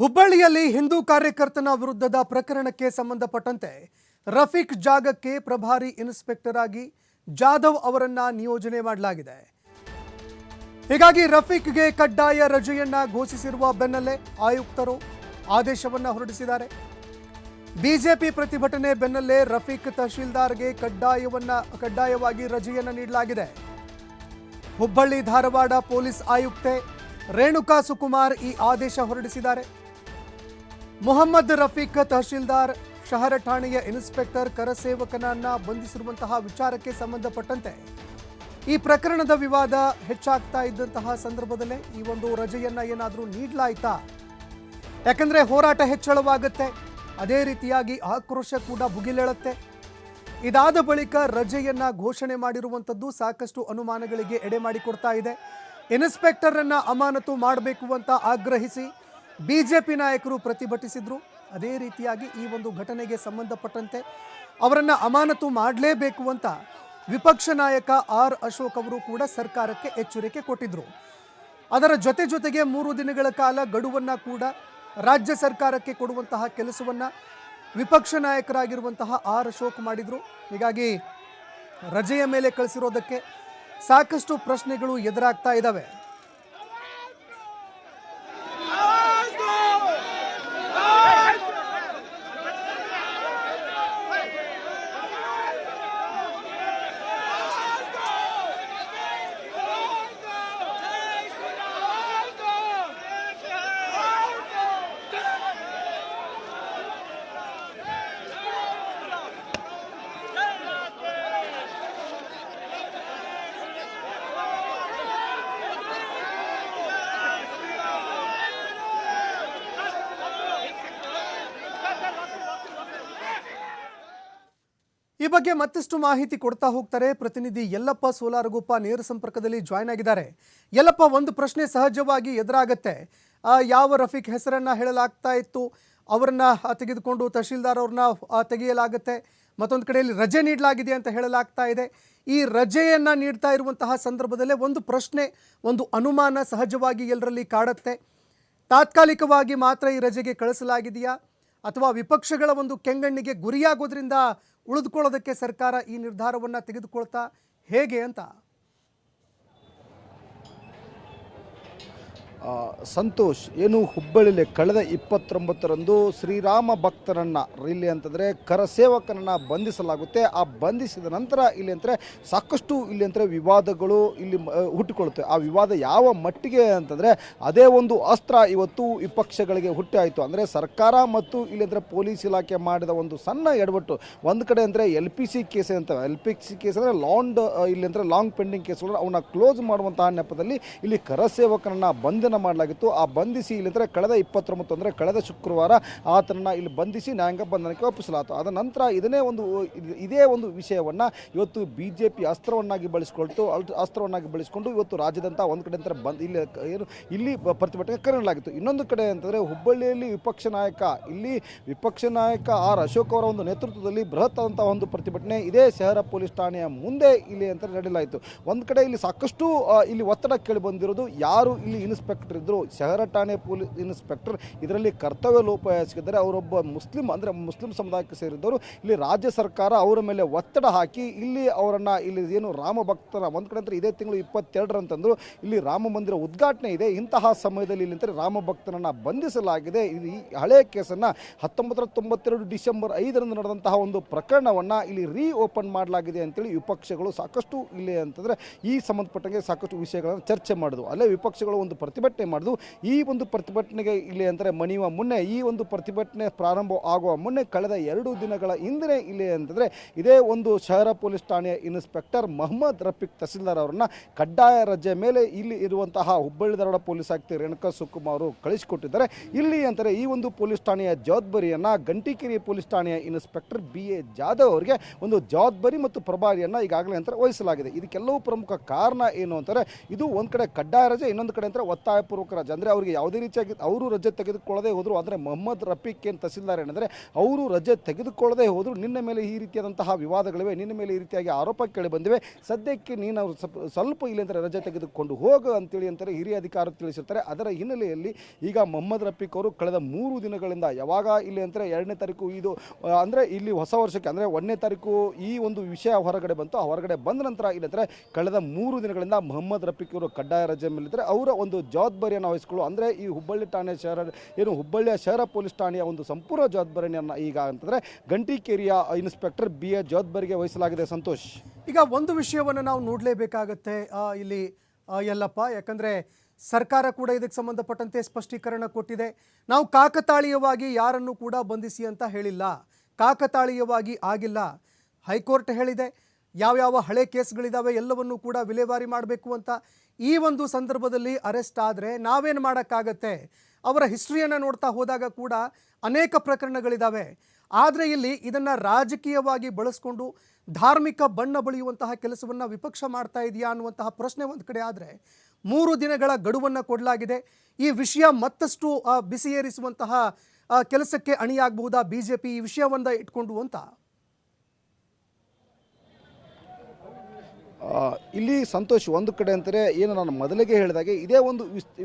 ಹುಬ್ಬಳ್ಳಿಯಲ್ಲಿ ಹಿಂದೂ ಕಾರ್ಯಕರ್ತನ ವಿರುದ್ಧದ ಪ್ರಕರಣಕ್ಕೆ ಸಂಬಂಧಪಟ್ಟಂತೆ ರಫೀಕ್ ಜಾಗಕ್ಕೆ ಪ್ರಭಾರಿ ಇನ್ಸ್ಪೆಕ್ಟರ್ ಆಗಿ ಜಾಧವ್ ಅವರನ್ನ ನಿಯೋಜನೆ ಮಾಡಲಾಗಿದೆ. ಹೀಗಾಗಿ ರಫೀಕ್ಗೆ ಕಡ್ಡಾಯ ರಜೆಯನ್ನ ಘೋಷಿಸಿರುವ ಬೆನ್ನಲ್ಲೇ ಆಯುಕ್ತರು ಆದೇಶವನ್ನ ಹೊರಡಿಸಿದ್ದಾರೆ. ಬಿಜೆಪಿ ಪ್ರತಿಭಟನೆ ಬೆನ್ನಲ್ಲೇ ರಫೀಕ್ ತಹಶೀಲ್ದಾರ್ಗೆ ಕಡ್ಡಾಯವನ್ನ, ಕಡ್ಡಾಯವಾಗಿ ರಜೆಯನ್ನ ನೀಡಲಾಗಿದೆ. ಹುಬ್ಬಳ್ಳಿ ಧಾರವಾಡ ಪೊಲೀಸ್ ಆಯುಕ್ತೆ ರೇಣುಕಾ ಸುಕುಮಾರ್ ಈ ಆದೇಶ ಹೊರಡಿಸಿದ್ದಾರೆ. ಮೊಹಮ್ಮದ್ ರಫೀಕ್ ತಹಶೀಲ್ದಾರ್ ಶಹರ ಠಾಣೆಯ ಇನ್ಸ್ಪೆಕ್ಟರ್ ಕರಸೇವಕನನ್ನ ಬಂಧಿಸಿರುವಂತಹ ವಿಚಾರಕ್ಕೆ ಸಂಬಂಧಪಟ್ಟಂತೆ ಈ ಪ್ರಕರಣದ ವಿವಾದ ಹೆಚ್ಚಾಗ್ತಾ ಇದ್ದಂತಹ ಸಂದರ್ಭದಲ್ಲೇ ಈ ಒಂದು ರಜೆಯನ್ನ ಏನಾದರೂ ನೀಡಲಾಯ್ತಾ? ಯಾಕಂದ್ರೆ ಹೋರಾಟ ಹೆಚ್ಚಳವಾಗುತ್ತೆ, ಅದೇ ರೀತಿಯಾಗಿ ಆಕ್ರೋಶ ಕೂಡ ಭುಗಿಲೇಳುತ್ತೆ. ಇದಾದ ಬಳಿಕ ರಜೆಯನ್ನ ಘೋಷಣೆ ಮಾಡಿರುವಂಥದ್ದು ಸಾಕಷ್ಟು ಅನುಮಾನಗಳಿಗೆ ಎಡೆ ಮಾಡಿಕೊಡ್ತಾ ಇದೆ. ಇನ್ಸ್ಪೆಕ್ಟರ್ ಅನ್ನ ಅಮಾನತು ಮಾಡಬೇಕು ಅಂತ ಆಗ್ರಹಿಸಿ ಬಿಜೆಪಿ ನಾಯಕರು ಪ್ರತಿಭಟಿಸಿದರು. ಅದೇ ರೀತಿಯಾಗಿ ಈ ಒಂದು ಘಟನೆಗೆ ಸಂಬಂಧಪಟ್ಟಂತೆ ಅವರನ್ನು ಅಮಾನತು ಮಾಡಲೇಬೇಕು ಅಂತ ವಿಪಕ್ಷ ನಾಯಕ ಆರ್ ಅಶೋಕ್ ಅವರು ಕೂಡ ಸರ್ಕಾರಕ್ಕೆ ಎಚ್ಚರಿಕೆ ಕೊಟ್ಟಿದ್ದರು ಅದರ ಜೊತೆ ಜೊತೆಗೆ ಮೂರು ದಿನಗಳ ಕಾಲ ಗಡುವನ್ನ ಕೂಡ ರಾಜ್ಯ ಸರ್ಕಾರಕ್ಕೆ ಕೊಡುವಂತಹ ಕೆಲಸವನ್ನ ವಿಪಕ್ಷ ನಾಯಕರಾಗಿರುವಂತಹ ಆರ್ ಅಶೋಕ್ ಮಾಡಿದ್ರು. ಹೀಗಾಗಿ ರಜೆಯ ಮೇಲೆ ಕಳಿಸಿರೋದಕ್ಕೆ ಸಾಕಷ್ಟು ಪ್ರಶ್ನೆಗಳು ಎದುರಾಗ್ತಾ ಇದ್ದಾವೆ ಈ ಬಗ್ಗೆ ಮತ್ತಷ್ಟು ಮಾಹಿತಿ ಕೊಡ್ತಾ ಹೋಗ್ತಾರೆ ಪ್ರತಿನಿಧಿ ಯಲ್ಲಪ್ಪ ಸೋಲಾರಗುಪ್ಪ ನೇರ ಸಂಪರ್ಕದಲ್ಲಿ ಜಾಯ್ನ್ ಆಗಿದ್ದಾರೆ. ಯಲ್ಲಪ್ಪ, ಒಂದು ಪ್ರಶ್ನೆ ಸಹಜವಾಗಿ ಎದುರಾಗತ್ತೆ. ಯಾವ ರಫೀಕ್ ಹೆಸರನ್ನ ಹೇಳಲಾಗ್ತಾ ಇತ್ತು? ಅವರನ್ನ ತೆಗೆದುಕೊಂಡು ತಹಶೀಲ್ದಾರ್ ಅವ್ರನ್ನ ತೆಗೆಯಲಾಗುತ್ತೆ. ಮತ್ತೊಂದು ಕಡೆಯಲ್ಲಿ ರಜೆ ನೀಡಲಾಗಿದೆ ಅಂತ ಹೇಳಲಾಗ್ತಾ ಇದೆ. ಈ ರಜೆಯನ್ನ ನೀಡ್ತಾ ಇರುವಂತಹ ಸಂದರ್ಭದಲ್ಲೇ ಒಂದು ಪ್ರಶ್ನೆ, ಒಂದು ಅನುಮಾನ ಸಹಜವಾಗಿ ಎಲ್ಲರಲ್ಲಿ ಕಾಡತ್ತೆ. ತಾತ್ಕಾಲಿಕವಾಗಿ ಮಾತ್ರ ಈ ರಜೆಗೆ ಕಳಿಸಲಾಗಿದೆಯಾ? ಅಥವಾ ವಿಪಕ್ಷಗಳ ಒಂದು ಕೆಂಗಣ್ಣಿಗೆ ಗುರಿಯಾಗೋದ್ರಿಂದ ಉಳಿದುಕೊಳ್ಳೋದಕ್ಕೆ ಸರ್ಕಾರ ಈ ನಿರ್ಧಾರವನ್ನು ತೆಗೆದುಕೊಳ್ತಾ ಹೇಗೆ ಅಂತ ಸಂತೋಷ್, ಏನು ಹುಬ್ಬಳ್ಳಿಲಿ ಕಳೆದ ಇಪ್ಪತ್ತೊಂಬತ್ತರಂದು ಶ್ರೀರಾಮ ಭಕ್ತರನ್ನು ಇಲ್ಲಿ ಅಂತಂದರೆ ಕರಸೇವಕನನ್ನ ಬಂಧಿಸಲಾಗುತ್ತೆ. ಆ ಬಂಧಿಸಿದ ನಂತರ ಇಲ್ಲಿ ಅಂದರೆ ಸಾಕಷ್ಟು ಇಲ್ಲಿ ಅಂದರೆ ವಿವಾದಗಳು ಇಲ್ಲಿ ಹುಟ್ಟಿಕೊಳ್ಳುತ್ತೆ. ಆ ವಿವಾದ ಯಾವ ಮಟ್ಟಿಗೆ ಅಂತಂದರೆ ಅದೇ ಒಂದು ಅಸ್ತ್ರ ಇವತ್ತು ವಿಪಕ್ಷಗಳಿಗೆ ಹುಟ್ಟಾಯಿತು ಅಂದರೆ ಸರ್ಕಾರ ಮತ್ತು ಇಲ್ಲಿ ಅಂದರೆ ಪೊಲೀಸ್ ಇಲಾಖೆ ಮಾಡಿದ ಒಂದು ಸಣ್ಣ ಎಡವಟ್ಟು. ಒಂದು ಕಡೆ ಅಂದರೆ ಎಲ್ ಪಿ ಸಿ ಕೇಸ್ ಅಂತ, ಎಲ್ ಪಿ ಸಿ ಕೇಸ್ ಅಂದರೆ ಲಾಂಡ್ ಇಲ್ಲಿ ಅಂದರೆ ಲಾಂಗ್ ಪೆಂಡಿಂಗ್ ಕೇಸ್ಗಳು ಅವನ್ನ ಕ್ಲೋಸ್ ಮಾಡುವಂತಹ ನೆಪದಲ್ಲಿ ಇಲ್ಲಿ ಕರಸೇವಕನನ್ನು ಬಂಧನ ಮಾಡಲಾಗಿತ್ತು. ಆ ಬಂಧಿಸಿ ಇಲ್ಲಿಂದರೆ ಕಳೆದ ಇಪ್ಪತ್ತೊಂಬತ್ತು ಅಂದರೆ ಕಳೆದ ಶುಕ್ರವಾರ ಆತನನ್ನು ಇಲ್ಲಿ ಬಂಧಿಸಿ ನ್ಯಾಯಾಂಗ ಬಂಧನಕ್ಕೆ ಒಪ್ಪಿಸಲಾಯಿತು. ಅದ ನಂತರ ಇದನ್ನೇ ಒಂದು ಇದೇ ಒಂದು ವಿಷಯವನ್ನು ಇವತ್ತು ಬಿ ಜೆ ಪಿ ಅಸ್ತ್ರವನ್ನಾಗಿ ಬಳಸಿಕೊಳ್ತು ಅಸ್ತ್ರವನ್ನಾಗಿ ಬಳಸಿಕೊಂಡು ಇವತ್ತು ರಾಜ್ಯದಂತ ಒಂದು ಕಡೆ ಅಂತಾರೆ ಬಂದ್ ಇಲ್ಲಿ ಏನು, ಇಲ್ಲಿ ಪ್ರತಿಭಟನೆ ಕರೆಯಲಾಗಿತ್ತು. ಇನ್ನೊಂದು ಕಡೆ ಅಂತಂದರೆ ಹುಬ್ಬಳ್ಳಿಯಲ್ಲಿ ವಿಪಕ್ಷ ನಾಯಕ, ಇಲ್ಲಿ ವಿಪಕ್ಷ ನಾಯಕ ಆರ್ ಅಶೋಕ್ ಅವರ ಒಂದು ನೇತೃತ್ವದಲ್ಲಿ ಬೃಹತ್ ಆದಂಥ ಒಂದು ಪ್ರತಿಭಟನೆ ಇದೇ ಶಹರ ಪೊಲೀಸ್ ಠಾಣೆಯ ಮುಂದೆ ಇಲ್ಲಿ ಅಂತ ನಡೆಯಲಾಯಿತು. ಒಂದು ಕಡೆ ಇಲ್ಲಿ ಸಾಕಷ್ಟು ಇಲ್ಲಿ ಒತ್ತಡ ಕೇಳಿ ಬಂದಿರೋದು ಯಾರು ಇಲ್ಲಿ ಇನ್ಸ್ಪೆಕ್ಟರ್ ಇದ್ದರು ಶಹರ ಠಾಣೆ ಪೊಲೀಸ್ ಇನ್ಸ್ಪೆಕ್ಟರ್ ಇದರಲ್ಲಿ ಕರ್ತವ್ಯ ಲೋಪ ಯಾಚಿಸಿದ್ದಾರೆ ಅವರೊಬ್ಬ ಮುಸ್ಲಿಂ ಅಂದರೆ ಮುಸ್ಲಿಂ ಸಮುದಾಯಕ್ಕೆ ಸೇರಿದವರು. ಇಲ್ಲಿ ರಾಜ್ಯ ಸರ್ಕಾರ ಅವರ ಮೇಲೆ ಒತ್ತಡ ಹಾಕಿ ಇಲ್ಲಿ ಅವರನ್ನು ಇಲ್ಲಿ ಏನು ರಾಮ ಭಕ್ತರ ಒಂದು ಕಡೆ ಅಂದ್ರೆ ಇದೇ ತಿಂಗಳು ಇಪ್ಪತ್ತೆರಡರಂತಂದರು ಇಲ್ಲಿ ರಾಮ ಮಂದಿರ ಉದ್ಘಾಟನೆ ಇದೆ. ಇಂತಹ ಸಮಯದಲ್ಲಿ ಇಲ್ಲಿ ರಾಮ ಭಕ್ತರನ್ನು ಬಂಧಿಸಲಾಗಿದೆ. ಈ ಹಳೆಯ ಕೇಸನ್ನು ಹತ್ತೊಂಬತ್ತರ ತೊಂಬತ್ತೆರಡು ಡಿಸೆಂಬರ್ ಐದರಂದು ನಡೆದಂತಹ ಒಂದು ಪ್ರಕರಣವನ್ನು ಇಲ್ಲಿ ರೀ ಓಪನ್ ಮಾಡಲಾಗಿದೆ ಅಂತೇಳಿ ವಿಪಕ್ಷಗಳು ಸಾಕಷ್ಟು ಇಲ್ಲಿ ಅಂತಂದರೆ ಈ ಸಂಬಂಧಪಟ್ಟಂಗೆ ಸಾಕಷ್ಟು ವಿಷಯಗಳನ್ನು ಚರ್ಚೆ ಮಾಡಿದ್ವು. ಅಲ್ಲೇ ವಿಪಕ್ಷಗಳು ಒಂದು ಪ್ರತಿಭಟನೆ ಮಾಡಿದ್ವು. ಈ ಒಂದು ಪ್ರತಿಭಟನೆಗೆ ಇಲ್ಲಿ ಅಂದರೆ ಮಣಿಯುವ ಮುನ್ನೆ, ಈ ಒಂದು ಪ್ರತಿಭಟನೆ ಪ್ರಾರಂಭ ಆಗುವ ಮುನ್ನೆ ಕಳೆದ ಎರಡು ದಿನಗಳ ಹಿಂದೆ ಇಲ್ಲಿ ಅಂತಂದರೆ ಇದೇ ಒಂದು ಶಹರ ಪೊಲೀಸ್ ಠಾಣೆಯ ಇನ್ಸ್ಪೆಕ್ಟರ್ ಮೊಹಮ್ಮದ್ ರಫೀಕ್ ತಹಸೀಲ್ದಾರ್ ಅವರನ್ನ ಕಡ್ಡಾಯ ರಜೆ ಮೇಲೆ ಇಲ್ಲಿ ಇರುವಂತಹ ಹುಬ್ಬಳ್ಳಿ ಧಾರವಾಡ ಪೊಲೀಸ್ ಆಯುಕ್ತ ರೇಣುಕಾ ಸುಕುಮಾರ್ ಕಳಿಸಿಕೊಟ್ಟಿದ್ದಾರೆ. ಇಲ್ಲಿ ಅಂತಾರೆ ಈ ಒಂದು ಪೊಲೀಸ್ ಠಾಣೆಯ ಜವಾಬ್ದಾರಿಯನ್ನು ಗಂಟಿಕೆರೆ ಪೊಲೀಸ್ ಠಾಣೆಯ ಇನ್ಸ್ಪೆಕ್ಟರ್ ಬಿ ಎ ಜಾಧವ್ ಅವರಿಗೆ ಒಂದು ಜವಾಬ್ದಾರಿ ಮತ್ತು ಪ್ರಭಾರಿಯನ್ನು ಈಗಾಗಲೇ ಅಂತ ವಹಿಸಲಾಗಿದೆ. ಇದಕ್ಕೆಲ್ಲವೂ ಪ್ರಮುಖ ಕಾರಣ ಏನು ಅಂತಾರೆ, ಇದು ಒಂದು ಕಡೆ ಕಡ್ಡಾಯ ರಜೆ, ಇನ್ನೊಂದು ಕಡೆ ಅಂತಾರೆ ಒತ್ತಾಯ ಒತ್ತಾಯಪೂರ್ವಕ ರಜೆ. ಅಂದರೆ ಅವರಿಗೆ ಯಾವುದೇ ರೀತಿಯಾಗಿ ಅವರು ರಜೆ ತೆಗೆದುಕೊಳ್ಳದೆ ಹೋದರು ಅಂದರೆ ಮೊಹಮ್ಮದ್ ರಫೀಕ್ ಏನು ತಹಸೀಲ್ದಾರ್ ಏನಂದರೆ, ಅವರು ರಜೆ ತೆಗೆದುಕೊಳ್ಳದೆ ಹೋದರು ನಿನ್ನ ಮೇಲೆ ಈ ರೀತಿಯಾದಂತಹ ವಿವಾದಗಳಿವೆ, ನಿನ್ನ ಮೇಲೆ ಈ ರೀತಿಯಾಗಿ ಆರೋಪ ಕೇಳಿ ಬಂದಿವೆ, ಸದ್ಯಕ್ಕೆ ನೀನು ಅವರು ಸ್ವಲ್ಪ ಸ್ವಲ್ಪ ಇಲ್ಲಿ ಅಂದರೆ ರಜೆ ತೆಗೆದುಕೊಂಡು ಹೋಗು ಅಂತೇಳಿ ಅಂತಾರೆ ಹಿರಿಯ ಅಧಿಕಾರ ತಿಳಿಸಿರ್ತಾರೆ. ಅದರ ಹಿನ್ನೆಲೆಯಲ್ಲಿ ಈಗ ಮೊಹಮ್ಮದ್ ರಫೀಕ್ ಅವರು ಕಳೆದ ಮೂರು ದಿನಗಳಿಂದ ಯಾವಾಗ ಇಲ್ಲಿ ಅಂದರೆ ಎರಡನೇ ತಾರೀಕು ಇದು ಅಂದರೆ ಇಲ್ಲಿ ಹೊಸ ವರ್ಷಕ್ಕೆ, ಅಂದರೆ ಒಂದನೇ ತಾರೀಕು ಈ ಒಂದು ವಿಷಯ ಹೊರಗಡೆ ಬಂತು. ಹೊರಗಡೆ ಬಂದ ನಂತರ ಇಲ್ಲಿ ಅಂದರೆ ಕಳೆದ ಮೂರು ದಿನಗಳಿಂದ ಮೊಹಮ್ಮದ್ ರಫೀಕ್ ಅವರು ಕಡ್ಡಾಯ ರಜೆ ಮೇಲಿದ್ದರೆ. ಅವರ ಒಂದು ಜವಾಬ್ದಾರಿಯನ್ನು ವಹಿಸಿಕೊಳ್ಳು, ಅಂದರೆ ಈ ಹುಬ್ಬಳ್ಳಿ ಠಾಣೆ ಶಹರ, ಏನು ಹುಬ್ಬಳ್ಳಿಯ ಶಹರ ಪೊಲೀಸ್ ಠಾಣೆಯ ಒಂದು ಸಂಪೂರ್ಣ ಜವಾಬ್ದಾರಿಯನ್ನು ಈಗ ಅಂತಂದರೆ ಗಂಟಿಕೇರಿಯ ಇನ್ಸ್ಪೆಕ್ಟರ್ ಬಿ ಎ ಜವಾಬ್ದಾರಿಗೆ ವಹಿಸಲಾಗಿದೆ. ಸಂತೋಷ್. ಈಗ ಒಂದು ವಿಷಯವನ್ನು ನಾವು ನೋಡಲೇಬೇಕಾಗತ್ತೆ ಇಲ್ಲಿ ಎಲ್ಲಪ್ಪ ಯಾಕಂದರೆ ಸರ್ಕಾರ ಕೂಡ ಇದಕ್ಕೆ ಸಂಬಂಧಪಟ್ಟಂತೆ ಸ್ಪಷ್ಟೀಕರಣ ಕೊಟ್ಟಿದೆ. ನಾವು ಕಾಕತಾಳೀಯವಾಗಿ ಯಾರನ್ನು ಕೂಡ ಬಂಧಿಸಿ ಅಂತ ಹೇಳಿಲ್ಲ. ಕಾಕತಾಳೀಯವಾಗಿ ಆಗಿಲ್ಲ. ಹೈಕೋರ್ಟ್ ಹೇಳಿದೆ. ಯಾವ್ಯಾವ ಹಳೆ ಕೇಸ್ಗಳಿದ್ದಾವೆ ಎಲ್ಲವನ್ನೂ ಕೂಡ ವಿಲೇವಾರಿ ಮಾಡಬೇಕು ಅಂತ. ಈ ಒಂದು ಸಂದರ್ಭದಲ್ಲಿ ಅರೆಸ್ಟ್ ಆದರೆ ನಾವೇನು ಮಾಡೋಕ್ಕಾಗತ್ತೆ? ಅವರ ಹಿಸ್ಟ್ರಿಯನ್ನು ನೋಡ್ತಾ ಹೋದಾಗ ಕೂಡ ಅನೇಕ ಪ್ರಕರಣಗಳಿದ್ದಾವೆ ಆದರೆ ಇಲ್ಲಿ ಇದನ್ನು ರಾಜಕೀಯವಾಗಿ ಬಳಸ್ಕೊಂಡು ಧಾರ್ಮಿಕ ಬಣ್ಣ ಬಳಿಯುವಂತಹ ಕೆಲಸವನ್ನು ವಿಪಕ್ಷ ಮಾಡ್ತಾ ಇದೆಯಾ ಅನ್ನುವಂತಹ ಪ್ರಶ್ನೆ ಒಂದು ಕಡೆ ಆದರೆ ಮೂರು ದಿನಗಳ ಗಡುವನ್ನು ಕೊಡಲಾಗಿದೆ. ಈ ವಿಷಯ ಮತ್ತಷ್ಟು ಬಿಸಿಯೇರಿಸುವಂತಹ ಕೆಲಸಕ್ಕೆ ಅಣಿಯಾಗಬಹುದಾ? ಬಿ ಜೆ ಪಿ ಈ ವಿಷಯವನ್ನು ಇಟ್ಕೊಂಡು ಅಂತ. ಇಲ್ಲಿ ಸಂತೋಷ್, ಒಂದು ಕಡೆ ಅಂತಾರೆ, ಏನು ನಾನು ಮೊದಲಿಗೆ ಹೇಳಿದಾಗೆ ಇದೇ ಒಂದು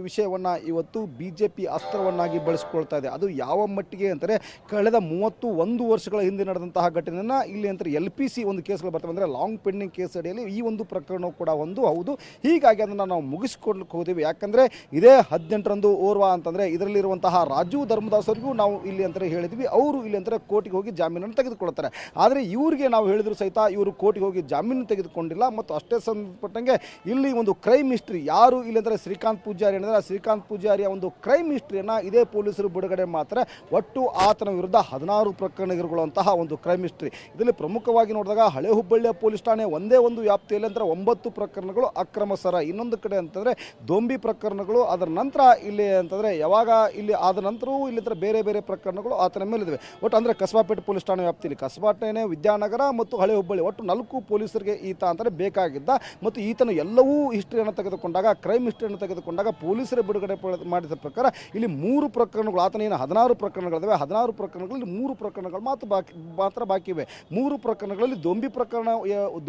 ವಿಷಯವನ್ನು ಇವತ್ತು ಬಿ ಜೆ ಪಿ ಅಸ್ತ್ರವನ್ನಾಗಿ ಬಳಸ್ಕೊಳ್ತಾ ಇದೆ. ಅದು ಯಾವ ಮಟ್ಟಿಗೆ ಅಂತಾರೆ, ಕಳೆದ ಮೂವತ್ತು ಒಂದು ವರ್ಷಗಳ ಹಿಂದೆ ನಡೆದಂತಹ ಘಟನೆಯನ್ನು ಇಲ್ಲಿ ಅಂತಾರೆ ಎಲ್ ಪಿ ಸಿ ಒಂದು ಕೇಸ್ಗಳು ಬರ್ತವೆ. ಅಂದರೆ ಲಾಂಗ್ ಪೆಂಡಿಂಗ್ ಕೇಸ್ ಅಡಿಯಲ್ಲಿ ಈ ಒಂದು ಪ್ರಕರಣವು ಕೂಡ ಒಂದು ಹೌದು. ಹೀಗಾಗಿ ಅದನ್ನು ನಾವು ಮುಗಿಸ್ಕೊಳ್ಳಕ್ಕೆ ಹೋದೀವಿ. ಯಾಕಂದರೆ ಇದೇ ಹದಿನೆಂಟರಂದು ಓರ್ವ ಅಂತಂದರೆ ಇದರಲ್ಲಿರುವಂತಹ ರಾಜು ಧರ್ಮದಾಸರಿಗೂ ನಾವು ಇಲ್ಲಿ ಅಂತಾರೆ ಹೇಳಿದ್ವಿ. ಅವರು ಇಲ್ಲಿ ಅಂತಾರೆ ಕೋರ್ಟಿಗೆ ಹೋಗಿ ಜಾಮೀನನ್ನು ತೆಗೆದುಕೊಳ್ತಾರೆ ಆದರೆ ಇವರಿಗೆ ನಾವು ಹೇಳಿದ್ರು ಸಹಿತ ಇವರು ಕೋರ್ಟಿಗೆ ಹೋಗಿ ಜಾಮೀನು ತೆಗೆದುಕೊಂಡಿಲ್ಲ. ಮತ್ತು ಅಷ್ಟೇ ಸಂಬಂಧಪಟ್ಟಂಗೆ ಇಲ್ಲಿ ಒಂದು ಕ್ರೈಮ್ ಹಿಸ್ಟ್ರಿ ಯಾರು ಇಲ್ಲಿ ಅಂದರೆ ಶ್ರೀಕಾಂತ್ ಪೂಜಾರಿ ಏನಂದರೆ ಆ ಶ್ರೀಕಾಂತ್ ಪೂಜಾರಿಯ ಒಂದು ಕ್ರೈಮ್ ಹಿಸ್ಟ್ರಿಯನ್ನು ಇದೇ ಪೊಲೀಸರು ಬಿಡುಗಡೆ ಮಾತ್ರ. ಒಟ್ಟು ಆತನ ವಿರುದ್ಧ ಹದಿನಾರು ಪ್ರಕರಣಗಳಿರುವಂತಹ ಒಂದು ಕ್ರೈಮ್ ಹಿಸ್ಟ್ರಿ ಇದರಲ್ಲಿ ಪ್ರಮುಖವಾಗಿ ನೋಡಿದಾಗ ಹಳೆ ಹುಬ್ಬಳ್ಳಿಯ ಪೊಲೀಸ್ ಠಾಣೆ ಒಂದೇ ಒಂದು ವ್ಯಾಪ್ತಿಯಲ್ಲಿ ಅಂದರೆ ಒಂಬತ್ತು ಪ್ರಕರಣಗಳು ಅಕ್ರಮ ಸರ ಇನ್ನೊಂದು ಕಡೆ ಅಂತಂದರೆ ದೊಂಬಿ ಪ್ರಕರಣಗಳು, ಅದರ ನಂತರ ಇಲ್ಲಿ ಅಂತಂದರೆ ಯಾವಾಗ ಇಲ್ಲಿ ಆದ ನಂತರವೂ ಇಲ್ಲಿ ಬೇರೆ ಬೇರೆ ಪ್ರಕರಣಗಳು ಆತನ ಮೇಲಿವೆ ಒಟ್ಟು ಅಂದರೆ ಕಸಬಾಪೇಟೆ ಪೊಲೀಸ್ ಠಾಣೆ ವ್ಯಾಪ್ತಿಯಲ್ಲಿ ಕಸಬಾಟೆನೆ ವಿದ್ಯಾನಗರ ಮತ್ತು ಹಳೆ ಹುಬ್ಬಳ್ಳಿ ಒಟ್ಟು ನಾಲ್ಕು ಪೊಲೀಸರಿಗೆ ಈತ ಅಂತಾರೆ ಬೇಕಾಗಿದ್ದ ಮತ್ತು ಈತನ ಎಲ್ಲವೂ ಹಿಸ್ಟ್ರಿಯನ್ನು ತೆಗೆದುಕೊಂಡಾಗ, ಕ್ರೈಮ್ ಹಿಸ್ಟ್ರಿಯನ್ನು ತೆಗೆದುಕೊಂಡಾಗ ಪೊಲೀಸರೇ ಬಿಡುಗಡೆ ಮಾಡಿದ ಪ್ರಕಾರ ಇಲ್ಲಿ ಮೂರು ಪ್ರಕರಣಗಳು, ಆತನ ಏನು ಹದಿನಾರು ಪ್ರಕರಣಗಳಿವೆ ಹದಿನಾರು ಪ್ರಕರಣಗಳಲ್ಲಿ ಮೂರು ಪ್ರಕರಣಗಳು ಮಾತ್ರ ಬಾಕಿ ಮಾತ್ರ ಬಾಕಿ ಇವೆ. ಮೂರು ಪ್ರಕರಣಗಳಲ್ಲಿ ದೊಂಬಿ ಪ್ರಕರಣ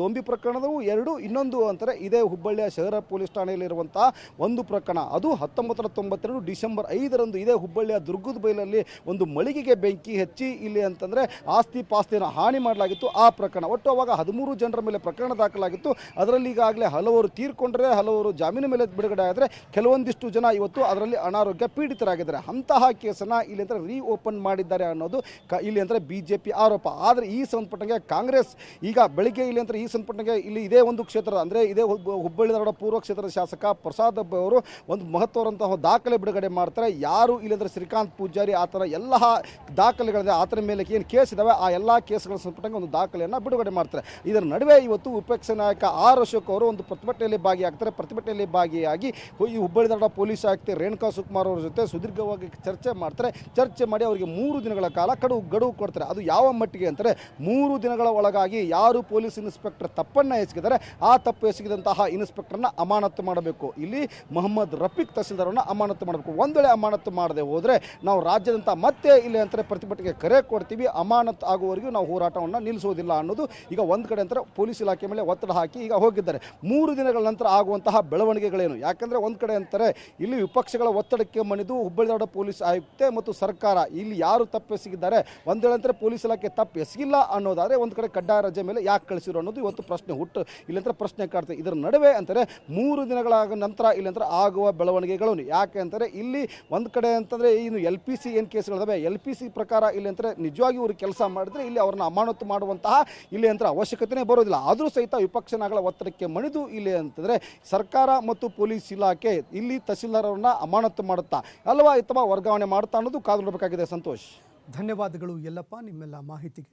ದೊಂಬಿ ಪ್ರಕರಣದವು ಎರಡು, ಇನ್ನೊಂದು ಅಂತಾರೆ ಇದೇ ಹುಬ್ಬಳ್ಳಿಯ ಶಹರ ಪೊಲೀಸ್ ಠಾಣೆಯಲ್ಲಿರುವಂತಹ ಒಂದು ಪ್ರಕರಣ. ಅದು ಹತ್ತೊಂಬತ್ತರ ತೊಂಬತ್ತೆರಡು ಡಿಸೆಂಬರ್ ಐದರಂದು ಇದೇ ಹುಬ್ಬಳ್ಳಿಯ ದುರ್ಗದ ಬೈಲಲ್ಲಿ ಒಂದು ಮಳಿಗೆಗೆ ಬೆಂಕಿ ಹಚ್ಚಿ ಇಲ್ಲಿ ಅಂತಂದರೆ ಆಸ್ತಿ ಪಾಸ್ತಿಯನ್ನು ಹಾನಿ ಮಾಡಲಾಗಿತ್ತು. ಆ ಪ್ರಕರಣ, ಒಟ್ಟು ಅವಾಗ ಹದಿಮೂರು ಜನರ ಮೇಲೆ ಪ್ರಕರಣ ದಾಖಲಾಗಿತ್ತು. ಅದರಲ್ಲಿ ಈಗಾಗಲೇ ಹಲವರು ತೀರ್ಕೊಂಡ್ರೆ, ಹಲವರು ಜಾಮೀನು ಮೇಲೆ ಬಿಡುಗಡೆ ಆದರೆ ಕೆಲವೊಂದಿಷ್ಟು ಜನ ಇವತ್ತು ಅದರಲ್ಲಿ ಅನಾರೋಗ್ಯ ಪೀಡಿತರಾಗಿದ್ದಾರೆ. ಅಂತಹ ಕೇಸನ್ನು ಇಲ್ಲಿ ಅಂದರೆ ರೀ ಓಪನ್ ಮಾಡಿದ್ದಾರೆ ಅನ್ನೋದು ಕ ಇಲ್ಲಿ ಅಂದರೆ ಬಿ ಜೆ ಪಿ ಆರೋಪ. ಆದರೆ ಈ ಸಂಬಂಧಪಟ್ಟಂಗೆ ಕಾಂಗ್ರೆಸ್ ಈಗ ಬೆಳಿಗ್ಗೆ ಇಲ್ಲಿ ಅಂದರೆ ಈ ಸಂಬಂಧಪಟ್ಟಂಗೆ ಇಲ್ಲಿ ಇದೇ ಒಂದು ಕ್ಷೇತ್ರದ ಅಂದರೆ ಇದೇ ಹುಬ್ಬ- ಹುಬ್ಬಳ್ಳಿ ಧಾರವಾಡ ಪೂರ್ವ ಕ್ಷೇತ್ರದ ಶಾಸಕ ಪ್ರಸಾದ್ ಅವರು ಒಂದು ಮಹತ್ವದಂತಹ ದಾಖಲೆ ಬಿಡುಗಡೆ ಮಾಡ್ತಾರೆ. ಯಾರು ಇಲ್ಲಿ ಅಂದರೆ ಶ್ರೀಕಾಂತ್ ಪೂಜಾರಿ ಆ ಥರ ಎಲ್ಲ ದಾಖಲೆಗಳಿದೆ ಆತನ ಮೇಲೆ ಏನು ಕೇಸ್ ಇದಾವೆ, ಆ ಎಲ್ಲ ಕೇಸ್ಗಳ ಸಂಬಂಧಪಟ್ಟಂಗೆ ಒಂದು ದಾಖಲೆಯನ್ನು ಬಿಡುಗಡೆ ಮಾಡ್ತಾರೆ. ಇದರ ನಡುವೆ ಇವತ್ತು ವಿಪಕ್ಷ ನಾಯಕ ಆರ್ ಅಶೋಕ್ ಅವರು ಒಂದು ಪ್ರತಿಭಟನೆಯಲ್ಲಿ ಭಾಗಿಯಾಗ್ತಾರೆ. ಪ್ರತಿಭಟನೆಯಲ್ಲಿ ಭಾಗಿಯಾಗಿ ಈ ಹುಬ್ಬಳ್ಳಿ ಧಾರವಾಡ ಪೊಲೀಸ್ ಆಯುಕ್ತೆ ರೇಣುಕಾ ಸುಕುಮಾರ್ ಅವರ ಜೊತೆ ಸುದೀರ್ಘವಾಗಿ ಚರ್ಚೆ ಮಾಡ್ತಾರೆ. ಚರ್ಚೆ ಮಾಡಿ ಅವರಿಗೆ ಮೂರು ದಿನಗಳ ಕಾಲ ಕಡು ಗಡುವು ಕೊಡ್ತಾರೆ. ಅದು ಯಾವ ಮಟ್ಟಿಗೆ ಅಂತಾರೆ ಮೂರು ದಿನಗಳ ಒಳಗಾಗಿ ಯಾರು ಪೊಲೀಸ್ ಇನ್ಸ್ಪೆಕ್ಟರ್ ತಪ್ಪನ್ನು ಎಸಗಿದ್ದಾರೆ ಆ ತಪ್ಪು ಎಸಗಿದಂತಹ ಇನ್ಸ್ಪೆಕ್ಟರ್ನ ಅಮಾನತು ಮಾಡಬೇಕು. ಇಲ್ಲಿ ಮೊಹಮ್ಮದ್ ರಫೀಕ್ ತಹಸೀಲ್ದಾರನ್ನು ಅಮಾನತು ಮಾಡಬೇಕು. ಒಂದು ವೇಳೆ ಅಮಾನತು ಮಾಡದೆ ಹೋದರೆ ನಾವು ರಾಜ್ಯದಂತ ಮತ್ತೆ ಇಲ್ಲಿ ಅಂತಾರೆ ಪ್ರತಿಭಟನೆಗೆ ಕರೆ ಕೊಡ್ತೀವಿ. ಅಮಾನತ್ ಆಗುವವರೆಗೂ ನಾವು ಹೋರಾಟವನ್ನು ನಿಲ್ಲಿಸುವುದಿಲ್ಲ ಅನ್ನೋದು ಈಗ ಒಂದು ಕಡೆ ಅಂತಾರೆ ಪೊಲೀಸ್ ಇಲಾಖೆ ಮೇಲೆ ಒತ್ತಡ ಹಾಕಿ ಈಗ ಹೋಗಿದ್ದಾರೆ. ಮೂರು ದಿನಗಳ ನಂತರ ಆಗುವಂತಹ ಬೆಳವಣಿಗೆಗಳೇನು? ಯಾಕಂದರೆ ಒಂದು ಕಡೆ ಅಂತಾರೆ, ಇಲ್ಲಿ ವಿಪಕ್ಷಗಳ ಒತ್ತಡಕ್ಕೆ ಮಣಿದು ಹುಬ್ಬಳ್ಳಿ ಪೊಲೀಸ್ ಆಯುಕ್ತೆ ಮತ್ತು ಸರ್ಕಾರ ಇಲ್ಲಿ ಯಾರು ತಪ್ಪೆಸಗಿದ್ದಾರೆ ಒಂದೇಳಂತರ ಅಂತಾರೆ ಪೊಲೀಸ್ ಇಲಾಖೆ ತಪ್ಪು ಎಸಗಿಲ್ಲ ಅನ್ನೋದಾದರೆ ಒಂದು ಕಡೆ ಕಡ್ಡಾಯ ರಜೆ ಮೇಲೆ ಯಾಕೆ ಕಳಿಸಿರು ಅನ್ನೋದು ಇವತ್ತು ಪ್ರಶ್ನೆ ಹುಟ್ಟು. ಇಲ್ಲಂದ್ರೆ ಪ್ರಶ್ನೆ ಕಾಡ್ತದೆ ಇದರ ನಡುವೆ ಅಂತಾರೆ, ಮೂರು ದಿನಗಳ ನಂತರ ಇಲ್ಲಂದ್ರೆ ಆಗುವ ಬೆಳವಣಿಗೆಗಳು ಯಾಕೆ ಅಂತಾರೆ, ಇಲ್ಲಿ ಒಂದು ಕಡೆ ಅಂತಂದರೆ ಇನ್ನು ಎಲ್ ಪಿ ಸಿ ಏನು ಕೇಸ್ಗಳಿದಾವೆ ಎಲ್ ಪಿ ಸಿ ಪ್ರಕಾರ ಇಲ್ಲಿ ಅಂತಾರೆ ನಿಜವಾಗಿ ಇವರು ಕೆಲಸ ಮಾಡಿದ್ರೆ ಇಲ್ಲಿ ಅವ್ರನ್ನ ಅಮಾನತು ಮಾಡುವಂತಹ ಇಲ್ಲಿ ಅಂತ ಅವಶ್ಯಕತೆನೇ ಬರೋದಿಲ್ಲ. ಆದರೂ ಸಹಿತ ವಿಪಕ್ಷ ನಾಯಕರ ಒತ್ತಡಕ್ಕೆ ಮಣಿದು ಇಲ್ಲಿ ಅಂತಂದರೆ ಸರ್ಕಾರ ಮತ್ತು ಪೊಲೀಸ್ ಇಲಾಖೆ ಇಲ್ಲಿ ತಹಸೀಲ್ದಾರ್ ಅವ್ರನ್ನ ಅಮಾನತು ಮಾಡುತ್ತಾ? ಅಲ್ವಾ ಅಥವಾ ವರ್ಗಾವಣೆ ಮಾಡುತ್ತಾ ಅನ್ನೋದು ಕಾದು ನೋಡಬೇಕಾಗಿದೆ ಸಂತೋಷ್. ಧನ್ಯವಾದಗಳು ಎಲ್ಲಪ್ಪ ನಿಮ್ಮೆಲ್ಲ ಮಾಹಿತಿಗೆ.